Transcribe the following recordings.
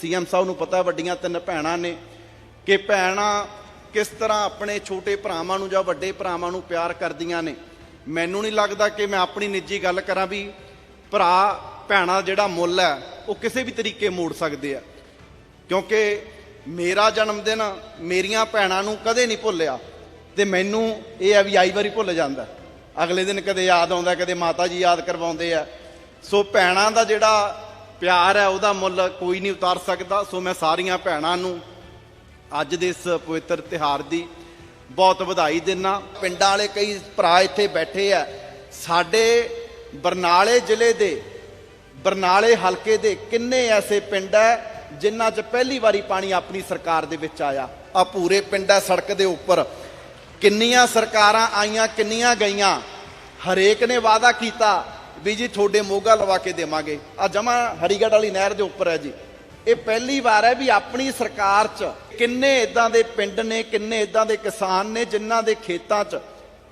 CM ਸਾਹਿਬ ਨੂੰ ਪਤਾ, ਵੱਡੀਆਂ ਤਿੰਨ ਭੈਣਾਂ ਨੇ, ਕਿ ਭੈਣਾਂ ਕਿਸ ਤਰ੍ਹਾਂ ਆਪਣੇ ਛੋਟੇ ਭਰਾਵਾਂ ਨੂੰ ਜਾਂ ਵੱਡੇ ਭਰਾਵਾਂ ਨੂੰ ਪਿਆਰ ਕਰਦੀਆਂ ਨੇ। ਮੈਨੂੰ ਨਹੀਂ ਲੱਗਦਾ ਕਿ ਮੈਂ ਆਪਣੀ ਨਿੱਜੀ ਗੱਲ ਕਰਾਂ ਵੀ ਭਰਾ, ਭੈਣਾਂ ਜਿਹੜਾ ਮੁੱਲ ਹੈ, ਉਹ ਕਿਸੇ ਵੀ ਤਰੀਕੇ ਮੋੜ ਸਕਦੇ ਆ। ਕਿਉਂਕਿ ਮੇਰਾ ਜਨਮ ਦਿਨ ਮੇਰੀਆਂ ਭੈਣਾਂ ਨੂੰ ਕਦੇ ਨਹੀਂ ਭੁੱਲਿਆ ਤੇ ਮੈਨੂੰ ਇਹ ਆ ਵੀ ਆਈ ਵਾਰੀ ਭੁੱਲ ਜਾਂਦਾ। ਅਗਲੇ ਦਿਨ ਕਦੇ ਯਾਦ ਆਉਂਦਾ, ਕਦੇ ਮਾਤਾ ਜੀ ਯਾਦ ਕਰਵਾਉਂਦੇ ਆ। ਸੋ ਭੈਣਾਂ ਦਾ ਜਿਹੜਾ ਪਿਆਰ ਹੈ, ਉਹਦਾ ਮੁੱਲ ਕੋਈ ਨਹੀਂ ਉਤਾਰ ਸਕਦਾ। ਸੋ ਮੈਂ ਸਾਰੀਆਂ ਭੈਣਾਂ ਨੂੰ ਅੱਜ ਦੇ ਇਸ ਪਵਿੱਤਰ ਤਿਹਾਰ ਦੀ ਬਹੁਤ ਵਧਾਈ ਦਿੰਨਾ। ਪਿੰਡਾਂ ਵਾਲੇ ਕਈ ਭਰਾ ਇੱਥੇ ਬੈਠੇ ਆ। ਸਾਡੇ ਬਰਨਾਲੇ ਜ਼ਿਲ੍ਹੇ ਦੇ, ਬਰਨਾਲੇ ਹਲਕੇ ਦੇ ਕਿੰਨੇ ਐਸੇ ਪਿੰਡ ਹੈ, ਜਿਨ੍ਹਾਂ 'ਚ ਪਹਿਲੀ ਵਾਰੀ ਪਾਣੀ ਆਪਣੀ ਸਰਕਾਰ ਦੇ ਵਿੱਚ ਆਇਆ। ਆ ਪੂਰੇ ਪਿੰਡ ਹੈ, ਸੜਕ ਦੇ ਉੱਪਰ। ਕਿੰਨੀਆਂ ਸਰਕਾਰਾਂ ਆਈਆਂ, ਕਿੰਨੀਆਂ ਗਈਆਂ। ਹਰੇਕ ਨੇ ਵਾਅਦਾ ਕੀਤਾ ਵੀ ਜੀ ਤੁਹਾਡੇ ਮੋਗਾ ਲਵਾ ਕੇ ਦੇਵਾਂਗੇ। ਆ ਜਮਾ ਹਰੀਗੜ੍ਹ ਵਾਲੀ ਨਹਿਰ ਦੇ ਉੱਪਰ ਹੈ ਜੀ। ਇਹ ਪਹਿਲੀ ਵਾਰ ਹੈ ਵੀ ਆਪਣੀ ਸਰਕਾਰ 'ਚ ਕਿੰਨੇ ਇਦਾਂ ਦੇ ਪਿੰਡ ਨੇ, ਕਿੰਨੇ ਇਦਾਂ ਦੇ ਕਿਸਾਨ ਨੇ, ਜਿਨ੍ਹਾਂ ਦੇ ਖੇਤਾਂ 'ਚ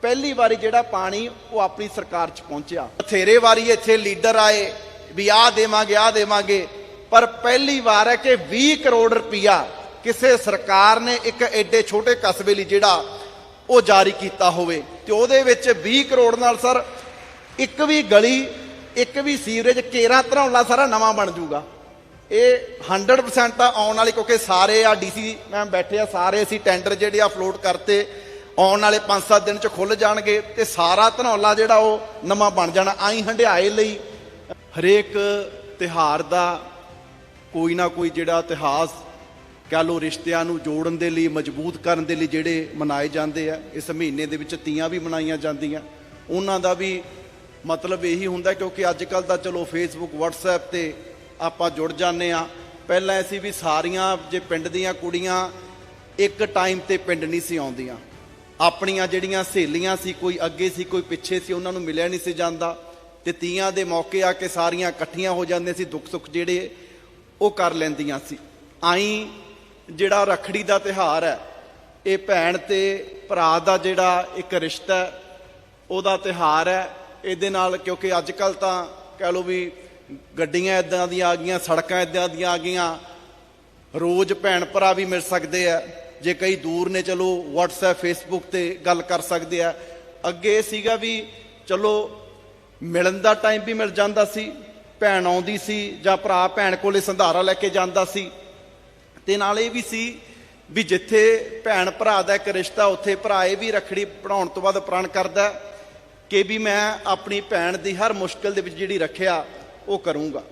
ਪਹਿਲੀ ਵਾਰੀ ਜਿਹੜਾ ਪਾਣੀ ਉਹ ਆਪਣੀ ਸਰਕਾਰ 'ਚ ਪਹੁੰਚਿਆ। ਬਥੇਰੇ ਵਾਰੀ ਇੱਥੇ ਲੀਡਰ ਆਏ ਵੀ ਆਹ ਦੇਵਾਂਗੇ ਆਹ ਦੇਵਾਂਗੇ। ਪਰ ਪਹਿਲੀ ਵਾਰ ਹੈ ਕਿ 20 ਕਰੋੜ ਰੁਪਇਆ ਕਿਸੇ ਸਰਕਾਰ ਨੇ ਇੱਕ ਐਡੇ ਛੋਟੇ ਕਸਬੇ ਲਈ ਜਿਹੜਾ ਉਹ ਜਾਰੀ ਕੀਤਾ ਹੋਵੇ। ਤੇ ਉਹਦੇ ਵਿੱਚ 20 ਕਰੋੜ ਨਾਲ ਸਰ ਇੱਕ ਵੀ ਗਲੀ, ਇੱਕ ਵੀ ਸੀਵਰੇਜ ਕੇਰਾ ਧਰੌਲਾ ਸਾਰਾ ਨਵਾਂ ਬਣ ਜਾਊਗਾ। ਇਹ 100% ਤਾਂ ਆਉਣ ਵਾਲੇ, ਕਿਉਂਕਿ ਸਾਰੇ ਆ ਡੀਸੀ ਮੈਮ ਬੈਠੇ ਆ, ਸਾਰੇ ਅਸੀਂ ਟੈਂਡਰ ਜਿਹੜੇ ਆ ਫਲੋਟ ਕਰਤੇ, ਆਉਣ ਵਾਲੇ 5-7 ਦਿਨ ਚ ਖੁੱਲ ਜਾਣਗੇ ਤੇ ਸਾਰਾ ਧਨੌਲਾ ਜਿਹੜਾ ਉਹ ਨਵਾਂ ਬਣ ਜਾਣਾ, ਆਈ ਹੰਡਿਆਏ ਲਈ। ਹਰੇਕ ਤਿਹਾਰ ਦਾ ਕੋਈ ਨਾ ਕੋਈ ਜਿਹੜਾ ਇਤਿਹਾਸ, ਕਹ ਲੋ ਰਿਸ਼ਤਿਆਂ ਨੂੰ ਜੋੜਨ ਦੇ ਲਈ, ਮਜ਼ਬੂਤ ਕਰਨ ਦੇ ਲਈ ਜਿਹੜੇ ਮਨਾਏ ਜਾਂਦੇ ਆ, ਇਸ ਮਹੀਨੇ ਦੇ ਵਿੱਚ ਤੀਆਂ ਵੀ ਮਨਾਈਆਂ ਜਾਂਦੀਆਂ। ਉਹਨਾਂ ਦਾ ਵੀ ਮਤਲਬ ਇਹੀ ਹੁੰਦਾ ਕਿਉਂਕਿ ਅੱਜ ਕੱਲ ਤਾਂ ਚਲੋ ਫੇਸਬੁੱਕ WhatsApp ਤੇ ਆਪਾਂ ਜੁੜ ਜਾਂਦੇ ਆ ਪਹਿਲਾਂ ਅਸੀਂ ਵੀ ਸਾਰੀਆਂ ਜੇ ਪਿੰਡ ਦੀਆਂ ਕੁੜੀਆਂ ਇੱਕ ਟਾਈਮ ਤੇ ਪਿੰਡ ਨਹੀਂ ਸੀ ਆਉਂਦੀਆਂ। ਆਪਣੀਆਂ ਜਿਹੜੀਆਂ ਸਹੇਲੀਆਂ ਸੀ, ਕੋਈ ਅੱਗੇ ਸੀ, ਕੋਈ ਪਿੱਛੇ ਸੀ, ਉਹਨਾਂ ਨੂੰ ਮਿਲਿਆ ਨਹੀਂ ਸੀ ਜਾਂਦਾ। ਤੇ ਤੀਆਂ ਦੇ ਮੌਕੇ ਆ ਕੇ ਸਾਰੀਆਂ ਇਕੱਠੀਆਂ ਹੋ ਜਾਂਦੀਆਂ ਸੀ, ਦੁੱਖ ਸੁੱਖ ਜਿਹੜੇ ਉਹ ਕਰ ਲੈਂਦੀਆਂ ਸੀ। ਆਈ ਜਿਹੜਾ ਰਖੜੀ ਦਾ ਤਿਹਾਰ ਹੈ, ਇਹ ਭੈਣ ਤੇ ਭਰਾ ਦਾ ਜਿਹੜਾ ਇੱਕ ਰਿਸ਼ਤਾ ਉਹਦਾ ਤਿਹਾਰ ਹੈ ਇਹਦੇ ਨਾਲ ਕਿਉਂਕਿ ਅੱਜ ਕੱਲ ਤਾਂ ਕਹਿ ਲਓ ਵੀ ਗੱਡੀਆਂ ਇਦਾਂ ਦੀਆਂ ਆ ਗਈਆਂ, ਸੜਕਾਂ ਇਦਾਂ ਦੀਆਂ ਆ ਗਈਆਂ, ਰੋਜ਼ ਭੈਣ ਭਰਾ ਵੀ ਮਿਲ ਸਕਦੇ ਆ। ਜੇ ਕਈ ਦੂਰ ਨੇ, ਚਲੋ WhatsApp, Facebook ਤੇ ਗੱਲ ਕਰ ਸਕਦੇ ਆ। ਅੱਗੇ ਇਹ ਸੀਗਾ ਵੀ ਚਲੋ ਮਿਲਣ ਦਾ ਟਾਈਮ ਵੀ ਮਿਲ ਜਾਂਦਾ ਸੀ, ਭੈਣ ਆਉਂਦੀ ਸੀ ਜਾਂ ਭਰਾ ਭੈਣ ਕੋਲੇ ਸੰਧਾਰਾ ਲੈ ਕੇ ਜਾਂਦਾ ਸੀ। ਤੇ ਨਾਲ ਇਹ ਵੀ ਸੀ ਵੀ ਜਿੱਥੇ ਭੈਣ ਭਰਾ ਦਾ ਇੱਕ ਰਿਸ਼ਤਾ, ਉੱਥੇ ਭਰਾ ਇਹ ਵੀ ਰਖੜੀ ਬਣਾਉਣ ਤੋਂ ਬਾਅਦ ਪ੍ਰਣ ਕਰਦਾ। ਕਿ ਵੀ ਮੈਂ ਆਪਣੀ ਭੈਣ ਦੀ ਹਰ ਮੁਸ਼ਕਲ ਦੇ ਵਿੱਚ ਜਿਹੜੀ ਰੱਖਿਆ, ਉਹ ਕਰੂੰਗਾ।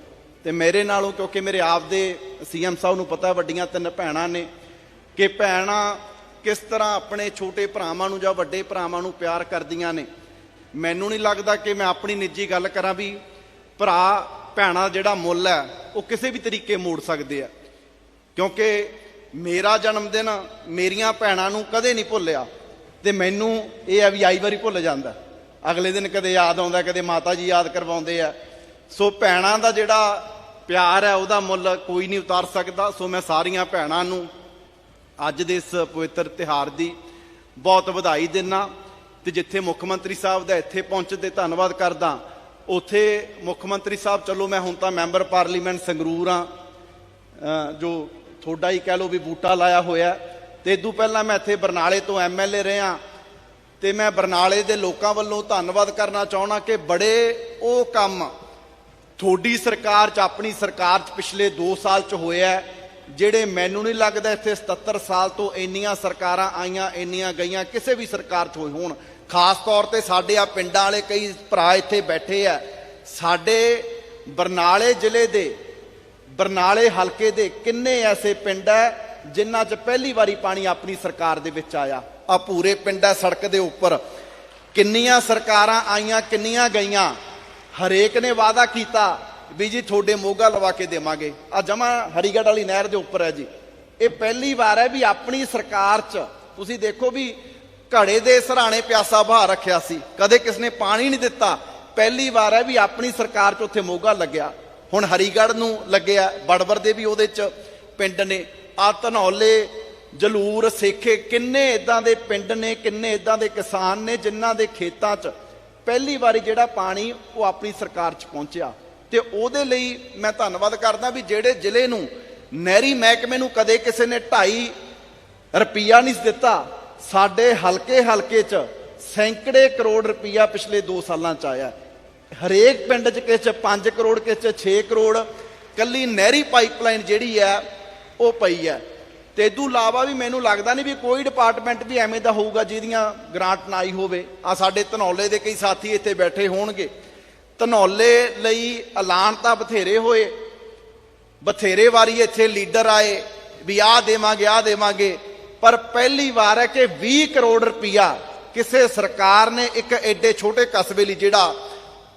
ਤੇ ਮੇਰੇ ਨਾਲੋਂ, ਕਿਉਂਕਿ ਮੇਰੇ ਆਪ ਦੇ ਸੀਐਮ ਸਾਹਿਬ ਨੂੰ ਪਤਾ, ਵੱਡੀਆਂ ਤਿੰਨ ਭੈਣਾਂ ਨੇ, ਕਿ ਭੈਣਾਂ ਕਿਸ ਤਰ੍ਹਾਂ ਆਪਣੇ ਛੋਟੇ ਭਰਾਵਾਂ ਨੂੰ ਜਾਂ ਵੱਡੇ ਭਰਾਵਾਂ ਨੂੰ ਪਿਆਰ ਕਰਦੀਆਂ ਨੇ। ਮੈਨੂੰ ਨਹੀਂ ਲੱਗਦਾ ਕਿ ਮੈਂ ਆਪਣੀ ਨਿੱਜੀ ਗੱਲ ਕਰਾਂ ਵੀ ਭਰਾ, ਭੈਣਾਂ ਜਿਹੜਾ ਮੁੱਲ ਹੈ, ਉਹ ਕਿਸੇ ਵੀ ਤਰੀਕੇ ਮੋੜ ਸਕਦੇ ਆ। ਕਿਉਂਕਿ ਮੇਰਾ ਜਨਮ ਦਿਨ ਮੇਰੀਆਂ ਭੈਣਾਂ ਨੂੰ ਕਦੇ ਨਹੀਂ ਭੁੱਲਿਆ, ਤੇ ਮੈਨੂੰ ਇਹ ਆ ਵੀ ਆਈ ਵਾਰੀ ਭੁੱਲ ਜਾਂਦਾ। ਅਗਲੇ ਦਿਨ ਕਦੇ ਯਾਦ ਆਉਂਦਾ, ਕਦੇ ਮਾਤਾ ਜੀ ਯਾਦ ਕਰਵਾਉਂਦੇ ਆ। ਸੋ ਭੈਣਾਂ ਦਾ ਜਿਹੜਾ ਪਿਆਰ ਹੈ, ਉਹਦਾ ਮੁੱਲ ਕੋਈ ਨਹੀਂ ਉਤਾਰ ਸਕਦਾ। ਸੋ ਮੈਂ ਸਾਰੀਆਂ ਭੈਣਾਂ ਨੂੰ ਅੱਜ ਦੇ ਇਸ ਪਵਿੱਤਰ ਤਿਹਾਰ ਦੀ ਬਹੁਤ ਵਧਾਈ ਦਿੰਨਾ। ਤੇ ਜਿੱਥੇ ਮੁੱਖ ਮੰਤਰੀ ਸਾਹਿਬ ਦਾ ਇੱਥੇ ਪਹੁੰਚ ਤੇ ਧੰਨਵਾਦ ਕਰਦਾ, ਉਥੇ ਮੁੱਖ ਮੰਤਰੀ ਸਾਹਿਬ, ਚਲੋ ਮੈਂ ਹੁਣ ਤਾਂ ਮੈਂਬਰ ਪਾਰਲੀਮੈਂਟ ਸੰਗਰੂਰ ਆ। ਜੋ ਤੁਹਾਡਾ ਹੀ ਕਹਿ ਲਓ ਵੀ ਬੂਟਾ ਲਾਇਆ ਹੋਇਆ। ਤੇ ਇਦੋਂ ਪਹਿਲਾਂ ਮੈਂ ਇੱਥੇ ਬਰਨਾਲੇ ਤੋਂ ਐਮਐਲਏ ਰਿਹਾ। ਤੇ ਮੈਂ ਬਰਨਾਲੇ ਦੇ ਲੋਕਾਂ ਵੱਲੋਂ ਧੰਨਵਾਦ ਕਰਨਾ ਚਾਹਣਾ ਕਿ ਬੜੇ ਉਹ ਕੰਮ ਤੁਹਾਡੀ ਸਰਕਾਰ 'ਚ ਆਪਣੀ ਸਰਕਾਰ 'ਚ ਪਿਛਲੇ 2 ਸਾਲ 'ਚ ਹੋਇਆ ਹੈ, ਜਿਹੜੇ ਮੈਨੂੰ ਨਹੀਂ ਲੱਗਦਾ ਇੱਥੇ 77 ਸਾਲ ਤੋਂ ਇੰਨੀਆਂ ਸਰਕਾਰਾਂ ਆਈਆਂ ਇੰਨੀਆਂ ਗਈਆਂ ਕਿਸੇ ਵੀ ਸਰਕਾਰ 'ਚ ਹੋਈ ਹੋਣ। ਖਾਸ ਤੌਰ ਤੇ ਸਾਡੇ ਆ ਪਿੰਡਾਂ ਵਾਲੇ ਕਈ ਭਰਾ ਇੱਥੇ ਬੈਠੇ ਆ। ਸਾਡੇ ਬਰਨਾਲੇ ਜ਼ਿਲ੍ਹੇ ਦੇ ਬਰਨਾਲੇ ਹਲਕੇ ਦੇ ਕਿੰਨੇ ਐਸੇ ਪਿੰਡ ਹੈ ਜਿਨ੍ਹਾਂ 'ਚ ਪਹਿਲੀ ਵਾਰੀ ਪਾਣੀ ਆਪਣੀ ਸਰਕਾਰ ਦੇ ਵਿੱਚ ਆਇਆ। ਆ ਪੂਰੇ ਪਿੰਡ ਹੈ ਸੜਕ ਦੇ ਉੱਪਰ। ਕਿੰਨੀਆਂ ਸਰਕਾਰਾਂ ਆਈਆਂ, ਕਿੰਨੀਆਂ ਗਈਆਂ। ਹਰੇਕ ਨੇ ਵਾਅਦਾ ਕੀਤਾ ਵੀ ਜੀ ਤੁਹਾਡੇ ਮੋਗਾ ਲਵਾ ਕੇ ਦੇਵਾਂਗੇ। ਆ ਜਮਾ ਹਰੀਗੜ੍ਹ ਵਾਲੀ ਨਹਿਰ ਦੇ ਉੱਪਰ ਹੈ ਜੀ। ਇਹ ਪਹਿਲੀ ਵਾਰ ਹੈ ਵੀ ਆਪਣੀ ਸਰਕਾਰ 'ਚ ਤੁਸੀਂ ਦੇਖੋ ਵੀ ਘੜੇ ਦੇ ਸਰਾਣੇ ਪਿਆਸਾ ਬਹਾ ਰੱਖਿਆ ਸੀ। ਕਦੇ ਕਿਸ ਨੇ ਪਾਣੀ ਨਹੀਂ ਦਿੱਤਾ। ਪਹਿਲੀ ਵਾਰ ਹੈ ਵੀ ਆਪਣੀ ਸਰਕਾਰ 'ਚ ਉੱਥੇ ਮੋਗਾ ਲੱਗਿਆ। ਹੁਣ ਹਰੀਗੜ੍ਹ ਨੂੰ ਲੱਗਿਆ। ਬੜਬਰ ਦੇ ਵੀ ਉਹਦੇ 'ਚ ਪਿੰਡ ਨੇ। ਆ ਧਨੌਲੇ ਜਲੂਰ ਸੇਖੇ ਕਿੰਨੇ ਇਦਾਂ ਦੇ ਪਿੰਡ ਨੇ, ਕਿੰਨੇ ਇਦਾਂ ਦੇ ਕਿਸਾਨ ਨੇ ਜਿਨ੍ਹਾਂ ਦੇ ਖੇਤਾਂ 'ਚ ਪਹਿਲੀ ਵਾਰੀ ਜਿਹੜਾ ਪਾਣੀ ਉਹ ਆਪਣੀ ਸਰਕਾਰ 'ਚ ਪਹੁੰਚਿਆ। ਤੇ ਉਹਦੇ ਲਈ ਮੈਂ ਧੰਨਵਾਦ ਕਰਦਾ ਵੀ ਜਿਹੜੇ ਜ਼ਿਲ੍ਹੇ ਨੂੰ ਨਹਿਰੀ ਮਹਿਕਮੇ ਨੂੰ ਕਦੇ ਕਿਸੇ ਨੇ 2.5 ਰੁਪਈਆ ਨਹੀਂ ਦਿੱਤਾ, ਸਾਡੇ ਹਲਕੇ ਹਲਕੇ 'ਚ ਸੈਂਕੜੇ ਕਰੋੜ ਰੁਪਈਆ ਪਿਛਲੇ 2 ਸਾਲਾਂ 'ਚ ਆਇਆ। ਹਰੇਕ ਪਿੰਡ 'ਚ ਕਿਸੇ 'ਚ 5 ਕਰੋੜ, ਕਿਸੇ 'ਚ 6 ਕਰੋੜ, ਕੱਲੀ ਨਹਿਰੀ ਪਾਈਪਲਾਈਨ ਜਿਹੜੀ ਹੈ, ਉਹ ਪਈ ਹੈ। ਤੇ ਇਦੋਂ ਇਲਾਵਾ ਵੀ ਮੈਨੂੰ ਲੱਗਦਾ ਨਹੀਂ ਵੀ ਕੋਈ ਡਿਪਾਰਟਮੈਂਟ ਵੀ ਐਵੇਂ ਦਾ ਹੋਊਗਾ ਜਿਹਦੀਆਂ ਗ੍ਰਾਂਟ ਨਾ ਆਈ ਹੋਵੇ। ਆ ਸਾਡੇ ਧਨੌਲੇ ਦੇ ਕਈ ਸਾਥੀ ਇੱਥੇ ਬੈਠੇ ਹੋਣਗੇ। ਧਨੌਲੇ ਲਈ ਐਲਾਨ ਤਾਂ ਬਥੇਰੇ ਹੋਏ। ਬਥੇਰੇ ਵਾਰੀ ਇੱਥੇ ਲੀਡਰ ਆਏ ਵੀ ਆਹ ਦੇਵਾਂਗੇ ਆਹ ਦੇਵਾਂਗੇ। ਪਰ ਪਹਿਲੀ ਵਾਰ ਹੈ ਕਿ 20 ਕਰੋੜ ਰੁਪਇਆ ਕਿਸੇ ਸਰਕਾਰ ਨੇ ਇੱਕ ਐਡੇ ਛੋਟੇ ਕਸਬੇ ਲਈ ਜਿਹੜਾ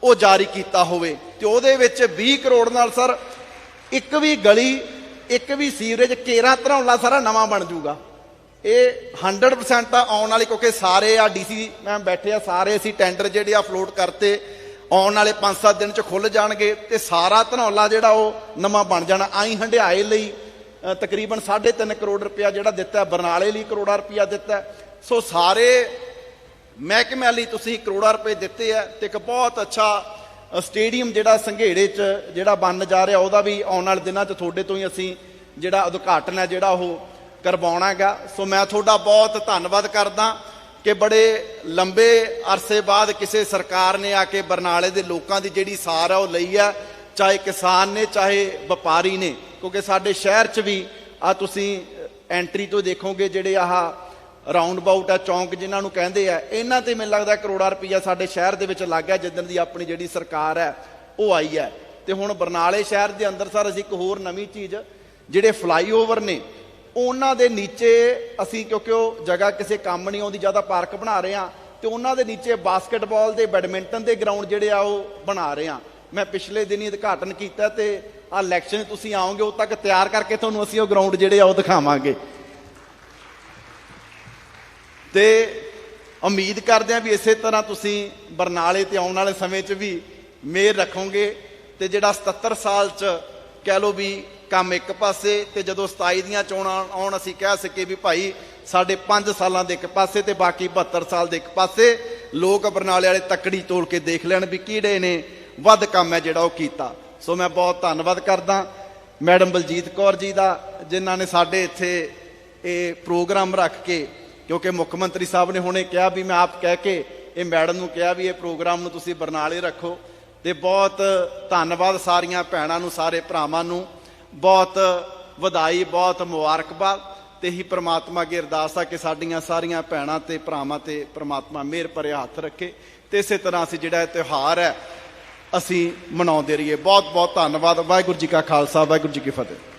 ਉਹ ਜਾਰੀ ਕੀਤਾ ਹੋਵੇ। ਤੇ ਉਹਦੇ ਵਿੱਚ 20 ਕਰੋੜ ਨਾਲ ਸਰ ਇੱਕ ਵੀ ਗਲੀ ਇੱਕ ਵੀ ਸੀਵਰੇਜ ਕੇਰਾ ਧਰੌਲਾ ਸਾਰਾ ਨਵਾਂ ਬਣ ਜਾਊਗਾ। ਇਹ 100% ਤਾਂ ਆਉਣ ਵਾਲੇ ਕਿਉਂਕਿ ਸਾਰੇ ਆ ਡੀਸੀ ਮੈਮ ਬੈਠੇ ਆ ਸਾਰੇ ਅਸੀਂ ਟੈਂਡਰ ਜਿਹੜੇ ਆ ਫਲੋਟ ਕਰਤੇ ਆਉਣ ਵਾਲੇ 5-7 ਦਿਨ ਚ ਖੁੱਲ ਜਾਣਗੇ ਤੇ ਸਾਰਾ ਧਨੌਲਾ ਜਿਹੜਾ ਉਹ ਨਵਾਂ ਬਣ ਜਾਣਾ। ਆਈ ਹੰਡਿਆਏ ਲਈ ਅ, ਤਕਰੀਬਨ 3.5 ਕਰੋੜ ਰੁਪਇਆ ਜਿਹੜਾ ਦਿੱਤਾ ਬਰਨਾਲੇ ਲਈ ਕਰੋੜਾ ਰੁਪਇਆ ਦਿੱਤਾ। ਸੋ ਸਾਰੇ ਮਹਿਕਮਿਆਂ ਲਈ ਤੁਸੀਂ ਕਰੋੜਾਂ ਰੁਪਏ ਦਿੱਤੇ ਆ ਤੇ ਇੱਕ ਬਹੁਤ ਅੱਛਾ ਸਟੇਡੀਅਮ ਜਿਹੜਾ ਸੰਘੇੜੇ 'ਚ ਜਿਹੜਾ ਬਣ ਜਾ ਰਿਹਾ, ਉਹਦਾ ਵੀ ਆਉਣ ਵਾਲੇ ਦਿਨਾਂ 'ਚ ਤੁਹਾਡੇ ਤੋਂ ਹੀ ਅਸੀਂ ਜਿਹੜਾ ਉਦਘਾਟਨ ਹੈ, ਜਿਹੜਾ ਉਹ ਕਰਵਾਉਣਾ ਹੈਗਾ ਸੋ ਮੈਂ ਤੁਹਾਡਾ ਬਹੁਤ ਧੰਨਵਾਦ ਕਰਦਾ ਕਿ ਬੜੇ ਲੰਬੇ ਅਰਸੇ ਬਾਅਦ ਕਿਸੇ ਸਰਕਾਰ ਨੇ ਆ ਕੇ ਬਰਨਾਲੇ ਦੇ ਲੋਕਾਂ ਦੀ ਜਿਹੜੀ ਸਾਰ ਹੈ ਉਹ ਲਈ ਹੈ ਚਾਹੇ ਕਿਸਾਨ ਨੇ, ਚਾਹੇ ਵਪਾਰੀ ਨੇ। ਕਿਉਂਕਿ ਸਾਡੇ ਸ਼ਹਿਰ 'ਚ ਵੀ ਆ ਤੁਸੀਂ ਐਂਟਰੀ ਤੋਂ ਦੇਖੋਗੇ ਜਿਹੜੇ ਆਹ ਰਾਉਂਡ ਬਾਊਟ ਆ, ਚੌਂਕ ਜਿਨ੍ਹਾਂ ਨੂੰ ਕਹਿੰਦੇ ਆ, ਇਹਨਾਂ ਤੇ ਮੈਨੂੰ ਲੱਗਦਾ ਕਰੋੜਾ ਰੁਪਈਆ ਸਾਡੇ ਸ਼ਹਿਰ ਦੇ ਵਿੱਚ ਲੱਗ ਗਿਆ ਜਿੱਦਣ ਦੀ ਆਪਣੀ ਜਿਹੜੀ ਸਰਕਾਰ ਹੈ ਉਹ ਆਈ ਹੈ ਤੇ ਹੁਣ ਬਰਨਾਲੇ ਸ਼ਹਿਰ ਦੇ ਅੰਦਰ ਸਰ ਅਸੀਂ ਇੱਕ ਹੋਰ ਨਵੀਂ ਚੀਜ਼, ਜਿਹੜੇ ਫਲਾਈਓਵਰ ਨੇ, ਉਹਨਾਂ ਦੇ ਨੀਚੇ ਅਸੀਂ ਕਿਉਂਕਿ ਉਹ ਜਗ੍ਹਾ ਕਿਸੇ ਕੰਮ ਨਹੀਂ ਆਉਂਦੀ ਜ਼ਿਆਦਾ ਪਾਰਕ ਬਣਾ ਰਹੇ ਆ, ਤੇ ਉਹਨਾਂ ਦੇ ਨੀਚੇ ਬਾਸਕਟਬਾਲ ਦੇ ਬੈਡਮਿੰਟਨ ਦੇ ਗਰਾਊਂਡ ਜਿਹੜੇ ਆ, ਉਹ ਬਣਾ ਰਹੇ ਆ। ਮੈਂ ਪਿਛਲੇ ਦਿਨੀ ਉਦਘਾਟਨ ਕੀਤਾ ਤੇ ਆ ਇਲੈਕਸ਼ਨ ਤੁਸੀਂ ਆਓਗੇ, ਉਹ ਤੱਕ ਤਿਆਰ ਕਰਕੇ ਤੁਹਾਨੂੰ ਅਸੀਂ ਉਹ ਗਰਾਊਂਡ ਜਿਹੜੇ ਆ, ਉਹ ਦਿਖਾਵਾਂਗੇ। ਤੇ ਉਮੀਦ ਕਰਦੇ ਹਾਂ ਵੀ ਇਸੇ ਤਰ੍ਹਾਂ ਤੁਸੀਂ ਬਰਨਾਲੇ ਤੇ ਆਉਣ ਵਾਲੇ ਸਮੇਂ 'ਚ ਵੀ ਮੇਰ ਰੱਖੋਗੇ ਤੇ ਜਿਹੜਾ 77 ਸਾਲ 'ਚ ਕਹਿ ਲੋ ਵੀ ਕੰਮ ਇੱਕ ਪਾਸੇ ਤੇ ਜਦੋਂ 27 ਦੀਆਂ ਚੋਣਾਂ ਆਉਣ ਅਸੀਂ ਕਹਿ ਸਕੇ ਵੀ ਭਾਈ ਸਾਡੇ 5 ਸਾਲਾਂ ਦੇ ਇੱਕ ਪਾਸੇ ਤੇ ਬਾਕੀ 72 ਸਾਲ ਦੇ ਇੱਕ ਪਾਸੇ ਲੋਕ ਬਰਨਾਲੇ ਵਾਲੇ ਤੱਕੜੀ ਤੋਲ ਕੇ ਦੇਖ ਲੈਣ ਵੀ ਕਿਹੜੇ ਨੇ, ਵੱਧ ਕੰਮ ਹੈ ਜਿਹੜਾ ਉਹ ਕੀਤਾ। ਸੋ ਮੈਂ ਬਹੁਤ ਧੰਨਵਾਦ ਕਰਦਾ ਮੈਡਮ ਬਲਜੀਤ ਕੌਰ ਜੀ ਦਾ, ਜਿਨ੍ਹਾਂ ਨੇ ਸਾਡੇ ਇੱਥੇ ਇਹ ਪ੍ਰੋਗਰਾਮ ਰੱਖ ਕੇ ਕਿਉਂਕਿ ਮੁੱਖ ਮੰਤਰੀ ਸਾਹਿਬ ਨੇ ਹੁਣੇ ਕਿਹਾ ਵੀ ਮੈਂ ਆਪ ਕਹਿ ਕੇ ਇਹ ਮੈਡਮ ਨੂੰ ਕਿਹਾ ਵੀ ਇਹ ਪ੍ਰੋਗਰਾਮ ਨੂੰ ਤੁਸੀਂ ਬਰਨਾਲੇ ਰੱਖੋ ਤੇ ਬਹੁਤ ਧੰਨਵਾਦ ਸਾਰੀਆਂ ਭੈਣਾਂ ਨੂੰ, ਸਾਰੇ ਭਰਾਵਾਂ ਨੂੰ। ਬਹੁਤ ਵਧਾਈ, ਬਹੁਤ ਮੁਬਾਰਕਬਾਦ ਤੇ ਹੀ ਪ੍ਰਮਾਤਮਾ ਅੱਗੇ ਅਰਦਾਸ ਆ ਕਿ ਸਾਡੀਆਂ ਸਾਰੀਆਂ ਭੈਣਾਂ ਤੇ ਭਰਾਵਾਂ ਤੇ ਪ੍ਰਮਾਤਮਾ ਮਿਹਰ ਭਰੇ ਹੱਥ ਰੱਖੇ ਤੇ ਇਸੇ ਤਰ੍ਹਾਂ ਅਸੀਂ ਜਿਹੜਾ ਇਹ ਤਿਉਹਾਰ ਹੈ, ਅਸੀਂ ਮਨਾਉਂਦੇ ਰਹੀਏ। ਬਹੁਤ ਬਹੁਤ ਧੰਨਵਾਦ। ਵਾਹਿਗੁਰੂ ਜੀ ਕਾ ਖਾਲਸਾ, ਵਾਹਿਗੁਰੂ ਜੀ ਕੀ ਫਤਿਹ।